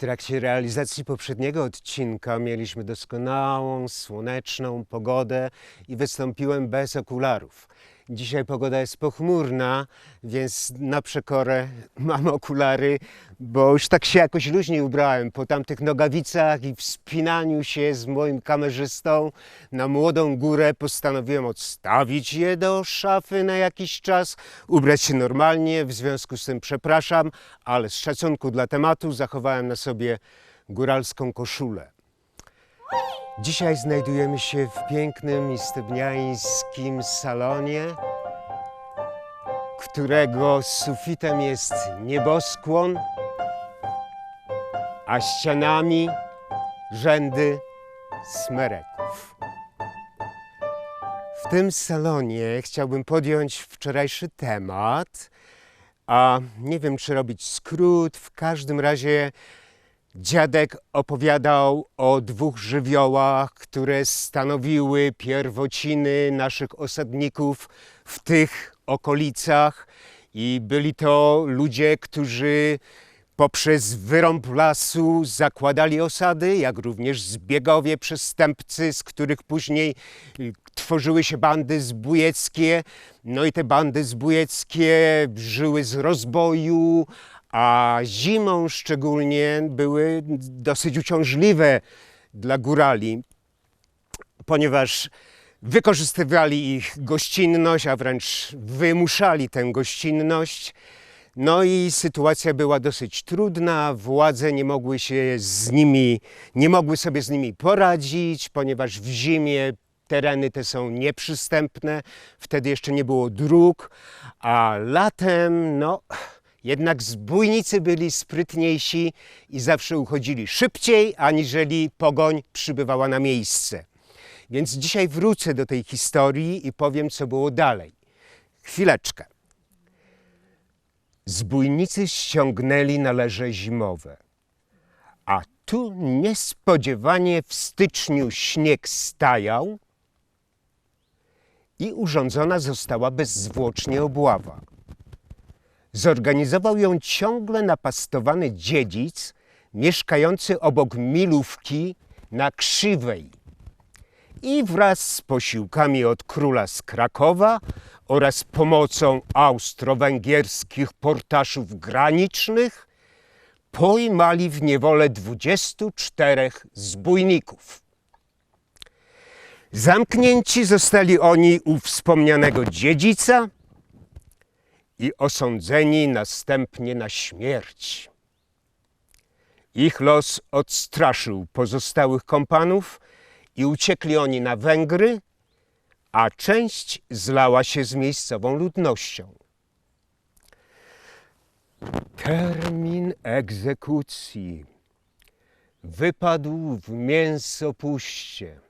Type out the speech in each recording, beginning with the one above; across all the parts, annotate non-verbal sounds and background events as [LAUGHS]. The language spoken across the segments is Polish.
trakcie realizacji poprzedniego odcinka mieliśmy doskonałą, słoneczną pogodę i wystąpiłem bez okularów. Dzisiaj pogoda jest pochmurna, więc na przekorę [LAUGHS] mam okulary, bo już tak się jakoś luźniej ubrałem po tamtych nogawicach i wspinaniu się z moim kamerzystą na młodą górę. Postanowiłem odstawić je do szafy na jakiś czas, ubrać się normalnie. W związku z tym przepraszam, ale z szacunku dla tematu zachowałem na sobie góralską koszulę. Dzisiaj znajdujemy się w pięknym i stybniańskim salonie, którego sufitem jest nieboskłon, a ścianami rzędy smereków. W tym salonie chciałbym podjąć wczorajszy temat, a nie wiem, czy robić skrót. W każdym razie Dziadek opowiadał o dwóch żywiołach, które stanowiły pierwociny naszych osadników w tych okolicach i byli to ludzie, którzy poprzez wyrąb lasu zakładali osady, jak również zbiegowie przestępcy, z których później tworzyły się bandy zbójeckie. No i te bandy zbójeckie żyły z rozboju, a zimą szczególnie były dosyć uciążliwe dla górali, ponieważ wykorzystywali ich gościnność, a wręcz wymuszali tę gościnność. No i sytuacja była dosyć trudna, władze nie mogły się z nimi, nie mogły sobie z nimi poradzić, ponieważ w zimie tereny te są nieprzystępne, wtedy jeszcze nie było dróg, a latem, no, jednak zbójnicy byli sprytniejsi i zawsze uchodzili szybciej, aniżeli pogoń przybywała na miejsce. Więc dzisiaj wrócę do tej historii i powiem, co było dalej. Chwileczkę. Zbójnicy ściągnęli nalerze zimowe, a tu niespodziewanie w styczniu śnieg stajał i urządzona została bezzwłocznie obława. Zorganizował ją ciągle napastowany dziedzic mieszkający obok Milówki na Krzywej i wraz z posiłkami od króla z Krakowa oraz pomocą austro-węgierskich portaszów granicznych pojmali w niewolę 24 zbójników. Zamknięci zostali oni u wspomnianego dziedzica i osądzeni następnie na śmierć. Ich los odstraszył pozostałych kompanów i uciekli oni na Węgry, a część zlała się z miejscową ludnością. Termin egzekucji wypadł w mięsopuście.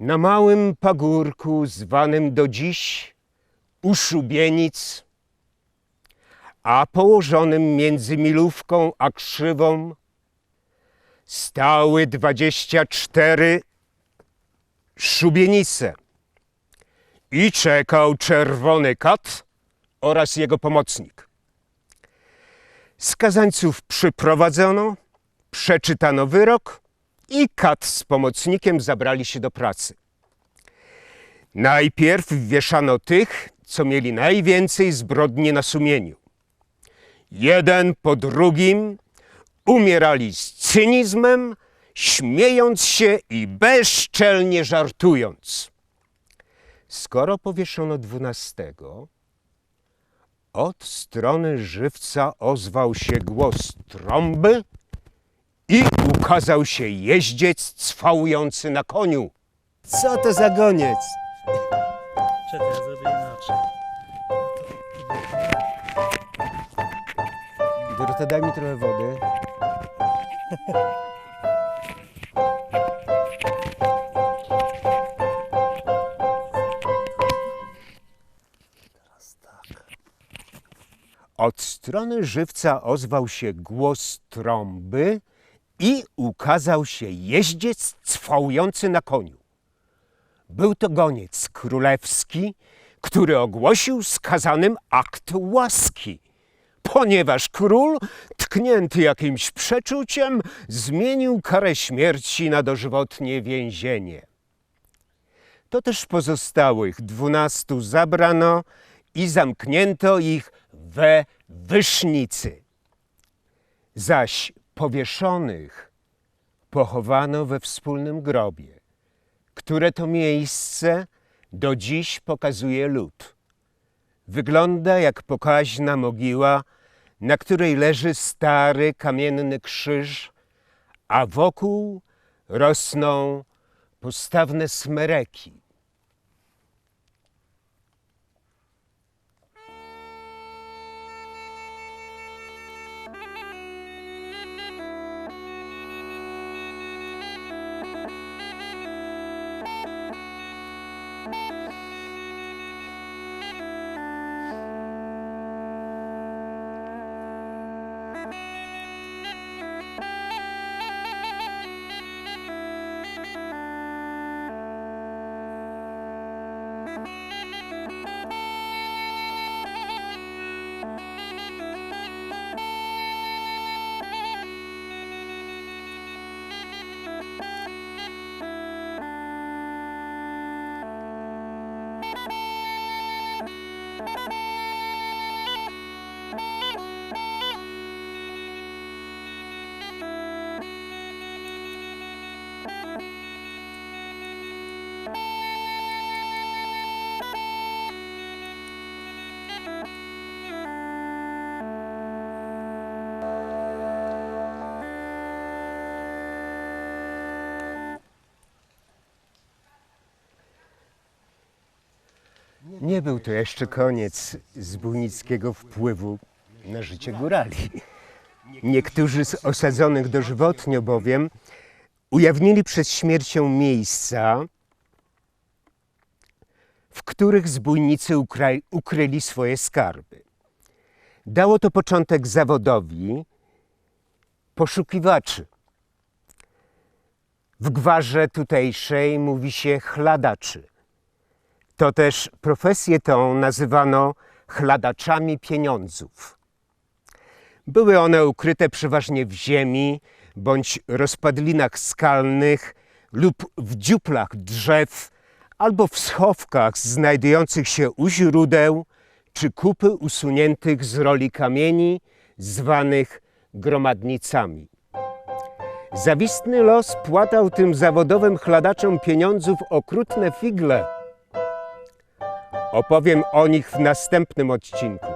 Na małym pagórku zwanym do dziś Uszubienic, a położonym między Milówką a Krzywą stały dwadzieścia cztery szubienice i czekał czerwony kat oraz jego pomocnik. Skazańców przyprowadzono, przeczytano wyrok i kat z pomocnikiem zabrali się do pracy. Najpierw wieszano tych, co mieli najwięcej zbrodni na sumieniu. Jeden po drugim umierali z cynizmem, śmiejąc się i bezczelnie żartując. Skoro powieszono dwunastego, od strony żywca ozwał się głos trąby i ukazał się jeździec cwałujący na koniu. Co to za goniec? Czekaj, ja zrobię inaczej. Dorota, daj mi trochę wody. Teraz tak. Od strony żywca ozwał się głos trąby i ukazał się jeździec cwałujący na koniu. Był to goniec królewski, który ogłosił skazanym akt łaski, ponieważ król, tknięty jakimś przeczuciem, zmienił karę śmierci na dożywotnie więzienie. To też pozostałych dwunastu zabrano i zamknięto ich we Wysznicy. Zaś powieszonych pochowano we wspólnym grobie, które to miejsce do dziś pokazuje lud. Wygląda jak pokaźna mogiła, na której leży stary kamienny krzyż, a wokół rosną postawne smereki. Nie był to jeszcze koniec zbójnickiego wpływu na życie górali. Niektórzy z osadzonych dożywotnio bowiem ujawnili przed śmiercią miejsca, w których zbójnicy ukryli swoje skarby. Dało to początek zawodowi poszukiwaczy. W gwarze tutejszej mówi się chladaczy. To też profesję tą nazywano chladaczami pieniądzów. Były one ukryte przeważnie w ziemi bądź rozpadlinach skalnych lub w dziuplach drzew albo w schowkach znajdujących się u źródeł czy kupy usuniętych z roli kamieni zwanych gromadnicami. Zawistny los płatał tym zawodowym chladaczom pieniądzów okrutne figle. Opowiem o nich w następnym odcinku.